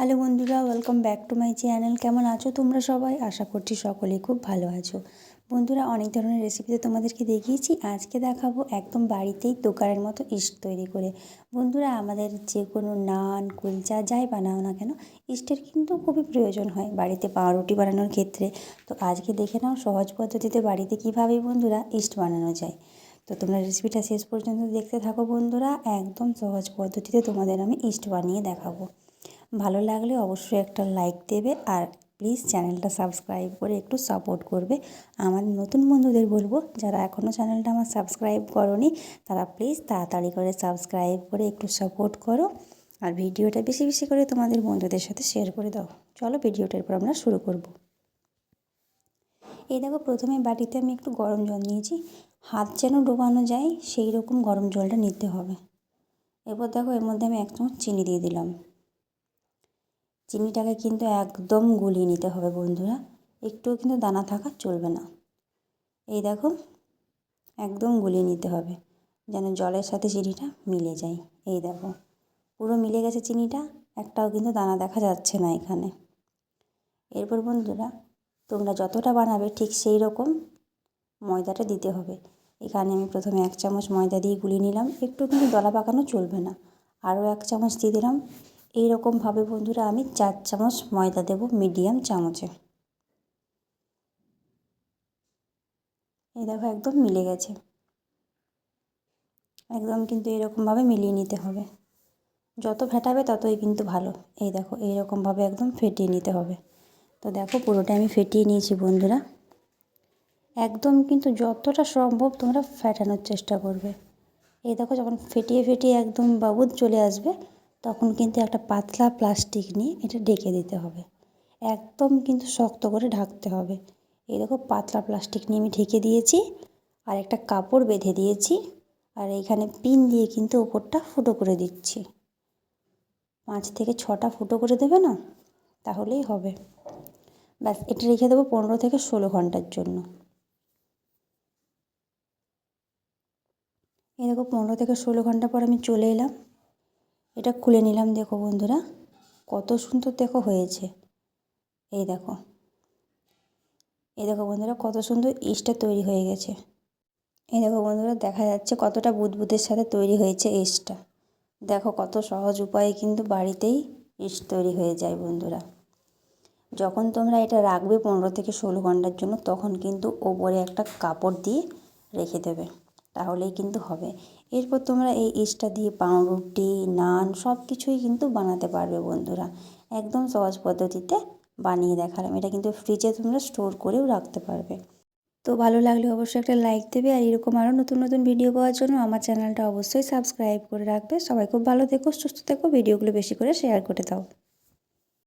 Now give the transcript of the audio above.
Hello বন্ধুরা welcome back to my channel কেমন আছো তোমরা সবাই? আশা করছি সকলেই খুব ভালো আছো। বন্ধুরা, অনেক ধরনের রেসিপিতে তোমাদেরকে দেখিয়েছি। আজকে দেখাবো একদম বাড়িতেই দোকানের মতো ইস্ট তৈরি করে। বন্ধুরা, আমাদের যে কোনো নান, কুলচা, যাই বানাও না কেন, ইস্টের কিন্তু খুবই প্রয়োজন হয় বাড়িতে পাউরুটি বানানোর ক্ষেত্রে। তো আজকে দেখে নাও সহজ পদ্ধতিতে বাড়িতে কীভাবে বন্ধুরা ইস্ট বানানো যায়। তো তোমরা রেসিপিটা শেষ পর্যন্ত দেখতে থাকো বন্ধুরা। একদম সহজ পদ্ধতিতে তোমাদের আমি ইস্ট বানিয়ে দেখাবো। ভালো লাগলে অবশ্যই একটা লাইক দেবে আর প্লিজ চ্যানেলটা সাবস্ক্রাইব করে একটু সাপোর্ট করবে। আমার নতুন বন্ধুদের বলব, যারা এখনও চ্যানেলটা আমার সাবস্ক্রাইব করনি, তারা প্লিজ তাড়াতাড়ি করে সাবস্ক্রাইব করে একটু সাপোর্ট করো। আর ভিডিওটা বেশি বেশি করে তোমাদের বন্ধুদের সাথে শেয়ার করে দাও। চলো ভিডিওটার পর আমরা শুরু করব। এই দেখো, প্রথমে বাটিতে আমি একটু গরম জল নিয়েছি। হাত যেন ডোবানো যায়, সেই রকম গরম জলটা নিতে হবে। এরপর দেখো, এর মধ্যে আমি এক চামচ চিনি দিয়ে দিলাম। চিনিটাকে কিন্তু একদম গুলিয়ে নিতে হবে বন্ধুরা। একটুও কিন্তু দানা থাকা চলবে না। এই দেখো, একদম গুলিয়ে নিতে হবে, যেন জলের সাথে চিনিটা মিলে যায়। এই দেখো, পুরো মিলে গেছে চিনিটা, একটাও কিন্তু দানা দেখা যাচ্ছে না এখানে। এরপর বন্ধুরা, তোমরা যতটা বানাবে ঠিক সেই রকম ময়দাটা দিতে হবে। এখানে আমি প্রথমে এক চামচ ময়দা দিয়ে গুলিয়ে নিলাম, একটু কিন্তু দলা পাকানো চলবে না। আরও এক চামচ দিয়ে দিলাম এই রকমভাবে বন্ধুরা আমি চার চামচ ময়দা দেব মিডিয়াম চামচে। এই দেখো একদম মিলে গেছে। একদম কিন্তু এরকমভাবে মিলিয়ে নিতে হবে। যত ফেটাবে ততই কিন্তু ভালো। এই দেখো এইরকমভাবে একদম ফেটিয়ে নিতে হবে। তো দেখো পুরোটা আমি ফেটিয়ে নিয়েছি বন্ধুরা। একদম কিন্তু যতটা সম্ভব তোমরা ফেটানোর চেষ্টা করবে। এই দেখো যখন ফেটিয়ে ফেটিয়ে একদম বাবুদ চলে আসবে তখন কিন্তু একটা পাতলা প্লাস্টিক নিয়ে এটা ঢেকে দিতে হবে। একদম কিন্তু শক্ত করে ঢাকতে হবে। এই দেখো পাতলা প্লাস্টিক নিয়ে আমি ঢেকে দিয়েছি আর একটা কাপড় বেঁধে দিয়েছি আর এইখানে পিন দিয়ে কিন্তু ওপরটা ফুটো করে দিচ্ছি। পাঁচ থেকে ছটা ফুটো করে দেবে না? তাহলেই হবে। ব্যাস, এটা রেখে দেবো পনেরো থেকে ষোলো ঘণ্টার জন্য। এই দেখো পনেরো থেকে ষোলো ঘণ্টা পর আমি চলে এলাম। এটা খুলে নিলাম, দেখো বন্ধুরা, কত সুন্দর দেখো হয়েছে। এই দেখো এই দেখো বন্ধুরা, কত সুন্দর ইস্টটা তৈরি হয়ে গেছে। এই দেখো বন্ধুরা, দেখা যাচ্ছে কতটা বুদবুদের সাথে তৈরি হয়েছে ইস্টটা। দেখো কত সহজ উপায়ে কিন্তু বাড়িতেই ইস্ট তৈরি হয়ে যায় বন্ধুরা। যখন তোমরা এটা রাখবে পনেরো থেকে ষোলো ঘণ্টার জন্য, তখন কিন্তু ওপরে একটা কাপড় দিয়ে রেখে দেবে। তাহলেই কিন্তু হবে। এরপর তোমরা এই ইস্টটা দিয়ে পাউরুটি, নান সব কিছুই কিন্তু বানাতে পারবে বন্ধুরা। একদম সহজ পদ্ধতিতে বানিয়ে দেখালাম। এটা কিন্তু ফ্রিজে তোমরা স্টোর করেও রাখতে পারবে। তো ভালো লাগলে অবশ্যই একটা লাইক দেবে আর এরকম আরও নতুন নতুন ভিডিও পাওয়ার জন্য আমার চ্যানেলটা অবশ্যই সাবস্ক্রাইব করে রাখবে। সবাই খুব ভালো থেকো, সুস্থ থেকো ভিডিওগুলো বেশি করে শেয়ার করে দাও।